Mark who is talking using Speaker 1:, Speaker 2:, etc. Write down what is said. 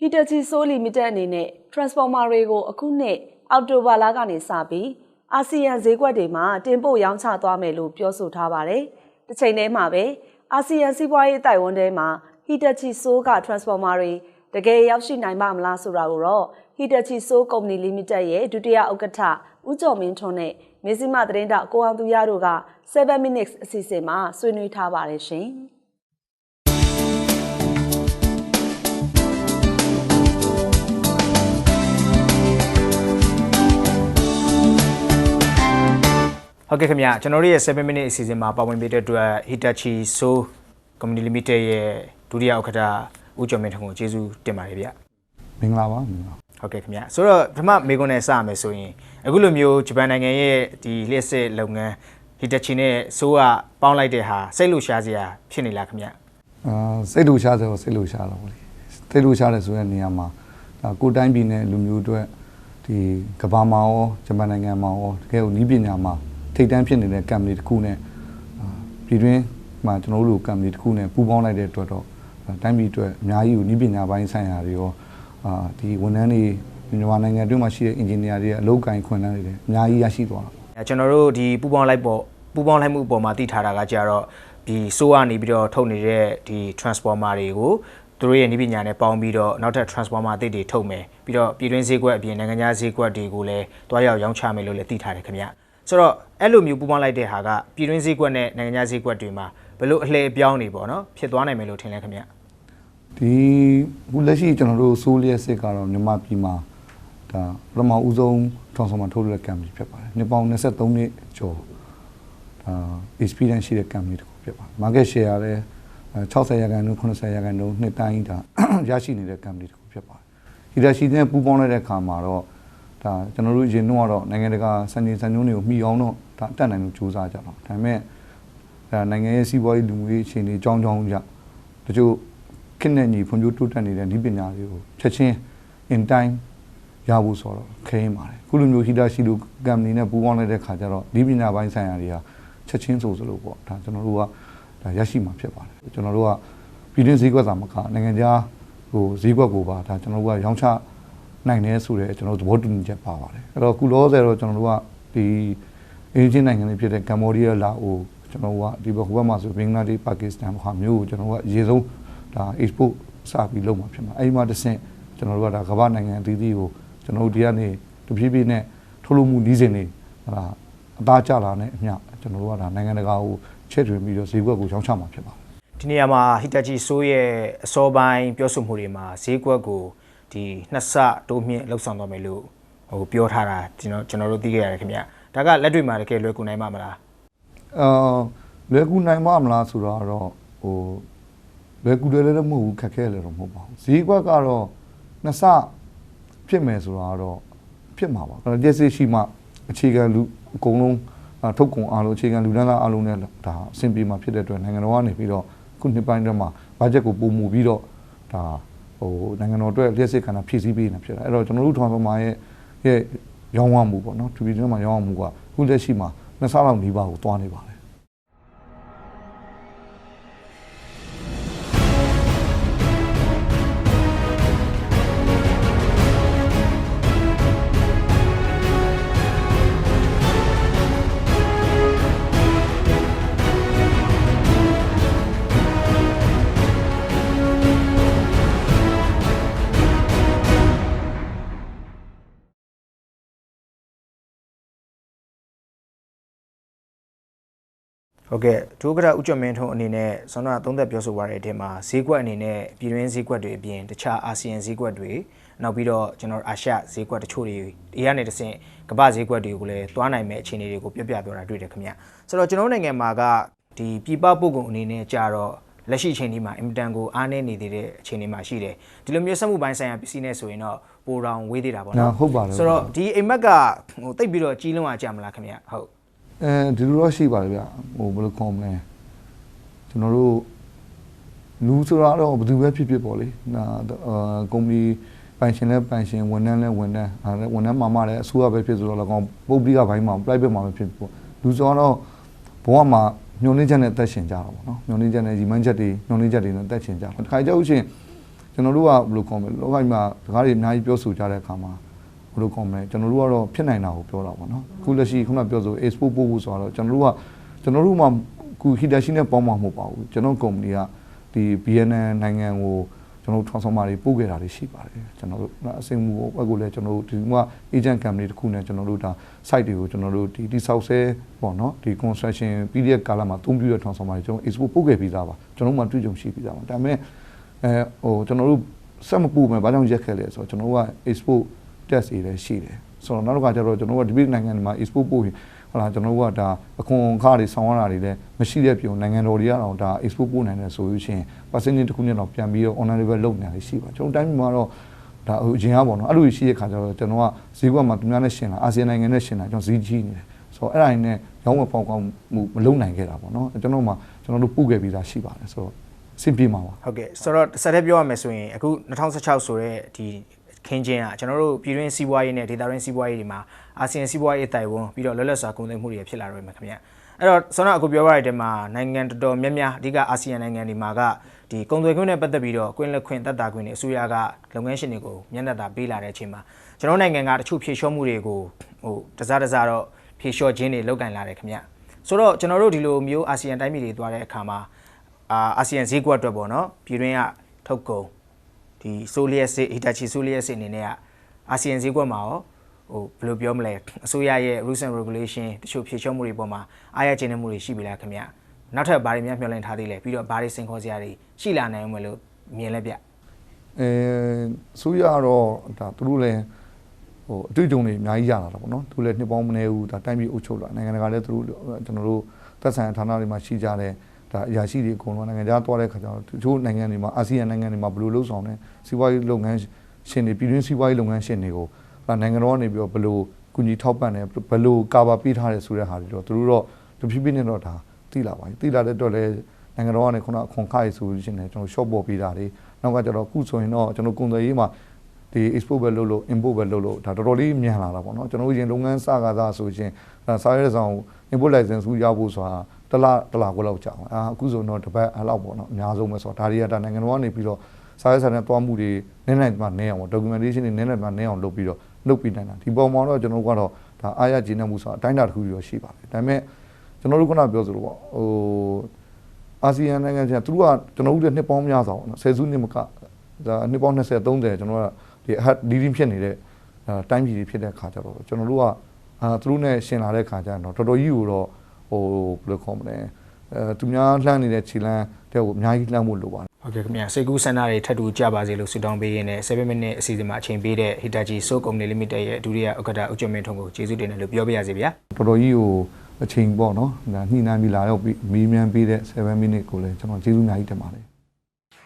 Speaker 1: Hitachi Soul Limited အနေနဲ့ transformer တွေကိုအခုနှစ်အောက်တိုဘာလကနေစပြီးအာဆီယံဈေးကွက်တွေမှာတင်ပို့ရောင်းချသွားမယ်လို့ပြောဆိုထားပါတယ်။တစ်ချိန်တည်းမှာပဲအာဆီယံစီးပွားရေးတိုင်ဝန်းထဲမှာ Hitachi Soul က transformer တွေတကယ်ရောက်ရှိနိုင်ပါမလားဆိုတာကိုတော့ Hitachi Soul Company Limited ရဲ့ဒုတိယဥက္ကဋ္ဌဦးကျော်မင်းထွန်းနဲ့မေဇိမသတင်းတောက်ကိုအောင်သူရတို့က7 minutes အစီအစဉ်မှာဆွေးနွေးထားပါတယ်ရှင်။
Speaker 2: ဟုတ်ကဲ့ခင်ဗျာကျွန်တော်တို့ရဲ့7 minute အစီအစဉ်မှာပါဝင်ပေးတဲ့အတွက် Hitachi So Company Limited ရဲ့ဒုတိယဥက္ကဋ္ဌဦးကျော်မင်းထွန်းကိုကျေးဇူးတင်ပါတယ်ဗျ
Speaker 3: မင်္ဂလာပါမင်္ဂလာ
Speaker 2: ဟုတ်ကဲ့ခင်ဗျာဆိုတော့ပထမမေကွန်းနဲ့စရမယ်ဆိုရင်အခုလိုမျိုးဂျပန်နိုင်ငံရဲ့ဒီလျှက်စစ်လုပ်ငန်း Hitachi နဲ့ So ကပေါင်းလိုက်တဲ့ဟာစိတ်လို့ရှားစရာဖြစ်နေလားခင်ဗျာ
Speaker 3: အာစိတ်လူရှားဆိုစိတ်လူရှားတော့ဗောလေစိတ်လူရှားတယ်ဆိုတဲ့နေရာမှာဒါကိုယ်တိုင်းပြည်နဲ့လူမျိုးအတွက်ဒီကမ္ဘာမှာရောဂျပန်နိုင်ငံမှာရောတကယ်ကိုနီးပညာမှာ ထိပ်တန်းဖြစ်နေတဲ့ company တစ်ခုနဲ့အာပြည်တွင်းမှာကျွန်တော်တို့လို company တစ်ခုနဲ့ပူးပေါင်းလိုက်တဲ့အတွက်တော့အာတိုင်းပြည်အတွက်အများကြီးကိုနီးပညာပိုင်းဆိုင်ရာတွေရောအာဒီဝန်ထမ်းတွေမြန်မာနိုင်ငံအတွင်းမှာရှိတဲ့ engineer တွေရဲ့အလုပ်ကိုင်ခွင့်လန်းတွေလည်းအများကြီးရရှိသွားတာ
Speaker 2: အဲကျွန်တော်တို့ဒီပူပေါင်းလိုက်ပေါ်ပူပေါင်းလိုက်မှုအပေါ်မှာသိထားတာကကြတော့ဒီ So ကနေပြီးတော့ထုတ်နေတဲ့ဒီ transformer တွေကိုသူတို့ရဲ့နည်းပညာနဲ့ပေါင်းပြီးတော့နောက်ထပ် transformer အသစ်တွေထုတ်မယ်ပြီးတော့ပြည်တွင်းဈေးကွက်အပြင်နိုင်ငံခြားဈေးကွက်တွေကိုလည်းတွားရောက်ရောင်းချမယ်လို့လည်းသိထားတယ်ခင်ဗျ ဆိုတော့အဲ့လိုမျိုးပူပေါင်းလိုက်တဲ့ဟာကပြည်တွင်းဈေးကွက်နဲ့နိုင်ငံခြားဈေးကွက်တွေမှာဘယ်လိုအလှည့်အပြောင်းတွေပေါ့နော်ဖြစ်သွားနိုင်မယ်လို့ထင်လဲခင်ဗျ
Speaker 3: ဒီအခုလက်ရှိကျွန်တော်တို့ဆိုးလျက်စစ်ကတော့မြန်မာပြည်မှာဒါပထမဦးဆုံး transformer ထုတ်လုပ်တဲ့ company ဖြစ်ပါတယ်။နှစ်ပေါင်း23နှစ်ကျော်ဒါ experience ရှိတဲ့ company တစ်ခုဖြစ်ပါတယ်။ market share လည်း60ရာခိုင်နှုန်း80ရာခိုင်နှုန်းနှစ်တိုင်းဒါရရှိနေတဲ့ company တစ်ခုဖြစ်ပါတယ်။ Hitachi နဲ့ပူးပေါင်းလိုက်တဲ့အခါမှာတော့ ဒါကျွန်တော်တို့ရင်တော့ကတော့နိုင်ငံတကာစံချိန်စံညွှန်းတွေကိုမှီအောင်တော့ဒါအတက်နိုင်လို့စူးစမ်းကြတော့ဒါပေမဲ့ဒါနိုင်ငံရဲ့စီးပွားရေးလူမှုရေးအခြေအနေအကြောင်းကြောင်းကြောင့်တချို့ခက်နဲ့ညီဖွံ့ဖြိုးတိုးတက်နေတဲ့ဒီပညာတွေကိုချက်ချင်း in time ရဖို့ဆိုတော့ခရင်ပါတယ်ခုလိုမျိုးဟီတာရှိလိုကမ်ပဏီနဲ့ပူးပေါင်းလိုက်တဲ့ခါကျတော့ဒီပညာပိုင်းဆိုင်ရာတွေကချက်ချင်းဆိုစလို့ပေါ့ဒါကျွန်တော်တို့ကဒါရရှိမှာဖြစ်ပါတယ်ကျွန်တော်တို့ကပြည်တွင်းဈေးကွက်သာမကနိုင်ငံခြားဟိုဈေးကွက်ကိုပါဒါကျွန်တော်တို့ကရောင်းချ နိုင်တယ်ဆိုတဲ့ကျွန်တော်တို့သဘောတူညီချက်ပါပါတယ်အဲ့တော့ခုလောဆယ်တော့ကျွန်တော်တို့ကဒီအင်ဂျင်နိုင်ငံတွေဖြစ်တဲ့ကမ္ဘောဒီးယားလာအိုကျွန်တော်တို့ကဒီဘက်ဟိုဘက်မှာဆိုဘင်္ဂလားဒေ့ရှ်ပါကစ္စတန်ဟာမျိုးကိုကျွန်တော်တို့ကအရေးဆုံးဒါ export စပြီးလုပ်မှာဖြစ်မှာအဲဒီမှာတစ်ဆင့်ကျွန်တော်တို့ကဒါကမ္ဘာနိုင်ငံအသီးသီးကိုကျွန်တော်တို့ဒီကနေတဖြည်းဖြည်းနဲ့ထုတ်လုပ်မှုနည်းစဉ်တွေဟာအသားကျလာတဲ့အမျှကျွန်တော်တို့ကဒါနိုင်ငံတကာကိုချက်ထွင်ပြီးတော့ဈေးကွက်ကိုရောင်းချမှာဖြစ်ပါတယ်
Speaker 2: ဒီနေရာမှာ Hitachi So ရဲ့အစောပိုင်းပြောဆိုမှုတွေမှာဈေးကွက်ကို ဒီနှစ်ဆတိုးမြင့်လှုပ်ဆောင်သွားမယ်လို့ဟိုပြောထားတာကျွန်တော်ကျွန်တော်တို့သိခဲ့ရတယ်ခင်ဗျဒါကလက်တွေ့မှာတကယ်လွယ်ကူနိုင်မှာမလား
Speaker 3: အာလွယ်ကူနိုင်ပါမလားဆိုတော့တော့ဟိုလွယ်ကူတယ်လည်းမဟုတ်ဘူးခက်ခဲလည်းတော့မဟုတ်ပါဘူးဈေးကွက်ကတော့နှစ်ဆဖြစ်မယ်ဆိုတော့ဖြစ်မှာပါအဲ့တော့ကျက်စစ်ရှိမှအခြေခံလူအကုန်လုံးအာထုတ်ကုန်အားလုံးအခြေခံလူတန်းစားအားလုံးနဲ့ဒါအဆင်ပြေမှာဖြစ်တဲ့အတွက်နိုင်ငံတော်ကနေပြီးတော့ခုနှစ်ပိုင်းတည်းမှာဘတ်ဂျက်ကိုပုံမူပြီးတော့ဒါ ဟိုနိုင်ငံတော်အတွက်လျှက်စစ်ကဏ္ဍဖြည့်ဆည်းပေးနေဖြစ်တာအဲ့တော့ကျွန်တော်တို့ထောင်ပမာရဲ့ရဲ့ရောင်းဝမှုပေါ့နော် TV တွင်းမှာရောင်းဝမှုကခုလက်ရှိမှာနှစ်ဆလောက်နီးပါးကိုတွားနေပါ
Speaker 2: ဟုတ်ကဲ့ဒုက္ကရဥကြမင်းထုံးအနေနဲ့ဇွန်လသုံးသက်ပြောဆိုသွားတဲ့အထက်မှာဈေးကွက်အနေနဲ့ပြည်တွင်းဈေးကွက်တွေအပြင်တခြားအာဆီယံဈေးကွက်တွေနောက်ပြီးတော့ကျွန်တော်အာရှဈေးကွက်တချို့တွေဒီကနေတဆင့်ကမ္ဘာဈေးကွက်တွေကိုလည်းတွားနိုင်မဲ့အခြေအနေတွေကိုပြပြပြောတာတွေ့တယ်ခင်ဗျဆိုတော့ကျွန်တော်နိုင်ငံမှာကဒီပြည်ပပို့ကုန်အနေနဲ့ကြာတော့လက်ရှိအချိန်ဒီမှာအင်မတန်ကိုအားနည်းနေသေးတဲ့အခြေအနေမှာရှိတယ်ဒီလိုမျိုးစက်မှုပိုင်းဆိုင်ရာပစ္စည်းနဲ့ဆိုရင်တော့ပိုတောင်ဝေးသေးတာပေါ့
Speaker 3: နာ
Speaker 2: နော်
Speaker 3: ဟုတ်ပါတယ်
Speaker 2: ဆိုတော့ဒီအိမ်မက်ကဟိုတိတ်ပြီးတော့ကြီးလုံးအောင်ကြာမလားခင်ဗျဟုတ်
Speaker 3: အဲဒီလိုတော့ရှိပါတယ်ဗျဟိုဘယ်လိုခေါ်မလဲကျွန်တော်တို့လူဆိုတာတော့ဘယ်သူပဲဖြစ်ဖြစ်ပေါ့လေနာအာကုမ္ပဏီပိုင်ရှင်လဲပိုင်ရှင်ဝန်ထမ်းလဲဝန်ထမ်းအဲဝန်ထမ်းမှာမှလည်းအစိုးရပဲဖြစ်ဆိုတော့လည်းကောင်းပုဂ္ဂလိကဘိုင်းမှာ private မှာပဲဖြစ်ပေါ့လူဆိုတော့ဘဝမှာညှို့နှင်းချက်နဲ့တက်ရှင်ကြတာပေါ့နော်ညှို့နှင်းချက်နဲ့ရီမန်းချက်တွေညှို့နှင်းချက်တွေနဲ့တက်ရှင်ကြတာတခါကြောက်ရှင်ကျကျွန်တော်တို့ကဘယ်လိုခေါ်မလဲလောကကြီးမှာစကားတွေအများကြီးပြောဆိုကြတဲ့အခါမှာ ဘယ်လိုခေါ်မလဲကျွန်တော်တို့ကတော့ဖြစ်နိုင်တာကိုပြောတာပေါ့နော်အခုလက်ရှိခုနပြောဆို export ပို့ဖို့ဆိုတော့ကျွန်တော်တို့ကကျွန်တော်တို့မှခု Hitachi နဲ့ပေါင်းမှာမဟုတ်ပါဘူးကျွန်တော်ကုမ္ပဏီကဒီ BNN နိုင်ငံကိုကျွန်တော်တို့ transformer တွေပို့ခဲ့တာတွေရှိပါတယ်ကျွန်တော်တို့အစိမ်မှုဘက်ကိုလည်းကျွန်တော်တို့ဒီမှာ agent company တစ်ခုနဲ့ကျွန်တော်တို့ဒါ site တွေကိုကျွန်တော်တို့ဒီဒီ south ဆဲပေါ့နော်ဒီ construction period ကာလမှာသုံးပြီးရ transformer တွေကျွန်တော် export ပို့ခဲ့ပြီးသားပါကျွန်တော်တို့မှတွေ့ကြုံရှိပြီးသားပါဒါပေမဲ့အဲဟိုကျွန်တော်တို့စက်မပို့မယ်ဘာကြောင့်ရက်ခဲ့လဲဆိုတော့ကျွန်တော်တို့က export test တွေလည်းရှိတယ်ဆိုတော့နောက်တစ်ခါကျတော့ကျွန်တော်တို့ကဒီပြည်နိုင်ငံတွေမှာ export ပို့ရင်ဟုတ်လားကျွန်တော်တို့ကဒါအခွန်အခါတွေဆောင်းရတာတွေလည်းမရှိတဲ့ပြုံနိုင်ငံတော်တွေကတော့ဒါ export ပို့နိုင်တယ်ဆိုလို့ရှိရင် percentage တစ်ခုနဲ့တော့ပြန်ပြီးတော့ online level လုပ်နေတာရှိပါကျွန်တော်တိုင်းမှာတော့ဒါဟိုအရင်ကပေါ့နော်အဲ့လိုရှိတဲ့ခါကျတော့ကျွန်တော်ကဈေးကွက်မှာသူများနဲ့ရှင်လာအာဆီယံနိုင်ငံနဲ့ရှင်လာကျွန်တော်ဈေးကြီးနေတယ်ဆိုတော့အဲ့ဒါနဲ့ရောင်းဝယ်ပေါက်ကောင်းမှုမလုပ်နိုင်ခဲ့တာပေါ့နော်ကျွန်တော်မှကျွန်တော်တို့ပို့ခဲ့ပြီးသားရှိပါတယ်ဆိုတော့အဆင်ပြေမှာပါ
Speaker 2: ဟုတ်ကဲ့ဆိုတော့တစ်ဆက်တည်းပြောရမယ်ဆိုရင်အခု2016ဆိုတဲ့ဒီ ခင်းချင်းကကျွန်တော်တို့ပြည်တွင်းစီးပွားရေးနဲ့ဒေသတွင်းစီးပွားရေးတွေမှာအာဆီယံစီးပွားရေးတိုင်ဝမ်ပြီးတော့လွတ်လပ်စွာကုန်သွယ်မှုတွေဖြစ်လာတော့မှာခင်ဗျအဲ့တော့ဆောနာအခုပြောရတဲ့မှာနိုင်ငံတော်တော်များများအဓိကအာဆီယံနိုင်ငံတွေမှာကဒီကုန်သွယ်ခွင့်နဲ့ပတ်သက်ပြီးတော့ကွင်းလက်ခွင့်တက်တာခွင့်တွေအစိုးရကလုပ်ငန်းရှင်တွေကိုမျက်နှာသာပေးလာတဲ့အချိန်မှာကျွန်တော်နိုင်ငံကတချို့ဖြေလျှော့မှုတွေကိုဟိုတစားတစားတော့ဖြေလျှော့ခြင်းတွေလုပ်ကင်လာတယ်ခင်ဗျဆိုတော့ကျွန်တော်တို့ဒီလိုမျိုးအာဆီယံတိုင်းပြည်တွေသွားတဲ့အခါမှာအာအာဆီယံဈေးကွက်အတွက်ပေါ့နော်ပြည်တွင်းကထုတ်ကုန် ဒီဆိုလီယက်စစ်ဟီတာချီဆိုလီယက်စစ်အနေနဲ့ကအာဆီယံဈေးကွက်မှာရောဟိုဘယ်လိုပြောမလဲအစိုးရရဲ့ rules and regulation တချို့ဖြေလျှော့မှုတွေပေါ်မှာအားရကျဉ်းမှုတွေရှိပြီလားခင်ဗျနောက်ထပ်ဘာတွေများမျှော်လင့်ထားသေးလဲပြီးတော့ဘာတွေစင်ခေါ်စရာတွေရှိလာနိုင်မလို့မြင်လဲဗျ
Speaker 3: အဲဆိုရတော့ဒါသူတို့လည်းဟိုအတွေ့အကြုံတွေအများကြီးရလာတာပေါ့နော်သူလည်းနှစ်ပေါင်းမနေဘူးဒါတိုင်းပြည်အုပ်ချုပ်လာနိုင်ငံတကာလည်းသူတို့ကျွန်တော်တို့သက်ဆိုင်ရာဌာနတွေမှာရှိကြတဲ့ ဒါအရာရှိတွေအကုန်လုံးနိုင်ငံခြားသွားတဲ့ခါကျတော့တချို့နိုင်ငံတွေမှာအာဆီယံနိုင်ငံတွေမှာဘယ်လိုလုပ်ဆောင်လဲစီးပွားရေးလုပ်ငန်းရှင်တွေပြည်တွင်းစီးပွားရေးလုပ်ငန်းရှင်တွေကိုဒါနိုင်ငံတော်ကနေပြီးတော့ဘယ်လိုကူညီထောက်ပံ့တယ်ဘယ်လိုကာဗာပေးထားတယ်ဆိုတဲ့ဟာတွေတော့သူတို့တော့တဖြည်းဖြည်းနဲ့တော့ဒါသိလာပါပြီသိလာတဲ့အတွက်လည်းနိုင်ငံတော်ကနေခုနအခွန်ခရဆိုလို့ရှိရင်ကျွန်တော် short ပေါ်ပေးတာတွေနောက်ကကျတော့အခုဆိုရင်တော့ကျွန်တော်ကုန်သွယ်ရေးမှာ ဒီ export ပဲလုပ်လို့ import ပဲလုပ်လို့ဒါတော်တော်လေးမြန်လာတာပေါ့နော်ကျွန်တော်ရင်လုပ်ငန်းစကားသားဆိုရှင်စားရဲဆောင် import license ရဖို့ဆိုတာတလားတလားကိုလောက်ကြာအာအခုဆိုတော့တပတ်အလောက်ပေါ့နော်အများဆုံးပဲဆိုတော့ဒါတွေကဒါနိုင်ငံတော်ကနေပြီးတော့စားရဲဆိုင်နဲ့တွားမှုတွေနည်းနည်းမှနည်းအောင် documentation တွေနည်းနည်းမှနည်းအောင်လုပ်ပြီးတော့လုပ်ပြီးနိုင်တာဒီပုံမှာတော့ကျွန်တော်ကတော့ဒါအားရကျေနပ်မှုဆိုတာအတိုင်းအတာတစ်ခုပြီးတော့ရှိပါတယ်ဒါပေမဲ့ကျွန်တော်တို့ခုနပြောသလိုပေါ့ဟိုအာဆီယံနိုင်ငံချင်းသူတို့ကကျွန်တော်တို့ရဲ့နှစ်ပေါင်းများစွာပေါ့နော်ဆယ်စုနှစ်မကဒါနှစ်ပေါင်း20 30ကျွန်တော်က ဒီအဟတ်ဒီဒီဖြစ်နေတဲ့တိုင်းပြည်တွေဖြစ်တဲ့ခါကျတော့ကျွန်တော်တို့ကအာသူတို့နဲ့ရှင်လာတဲ့ခါကျတော့တော်တော်ကြီးကိုတော့ဟိုဘယ်လိုခေါ်မလဲအဲသူများလှမ်းနေတဲ့ခြေလမ်းတဲ့ကိုအများကြီးလှမ်းဖို့လိုပါတယ်
Speaker 2: ဟုတ်ကဲ့ခင်ဗျစိတ်ကူးဆန္ဒတွေထပ်တူကြပါစေလို့ဆုတောင်းပေးရင်းနဲ့7 minute အစီအစဉ်မှာအချိန်ပေးတဲ့ Hitachi So Company Limited ရဲ့ဒုတိယဥက္ကဋ္ဌဦးကျော်မင်းထွန်းကိုကျေးဇူးတင်တယ်လို့ပြောပြရစီဗျာ
Speaker 3: တော်တော်ကြီးကိုအချိန်ပေါ့နော်ဒါညှိနှိုင်းပြီးလာတော့ပြီးမီးမြန်းပြီးတဲ့7 minute ကိုလည်းကျွန်တော်ကျေးဇူးအများကြီးတင်ပါတယ်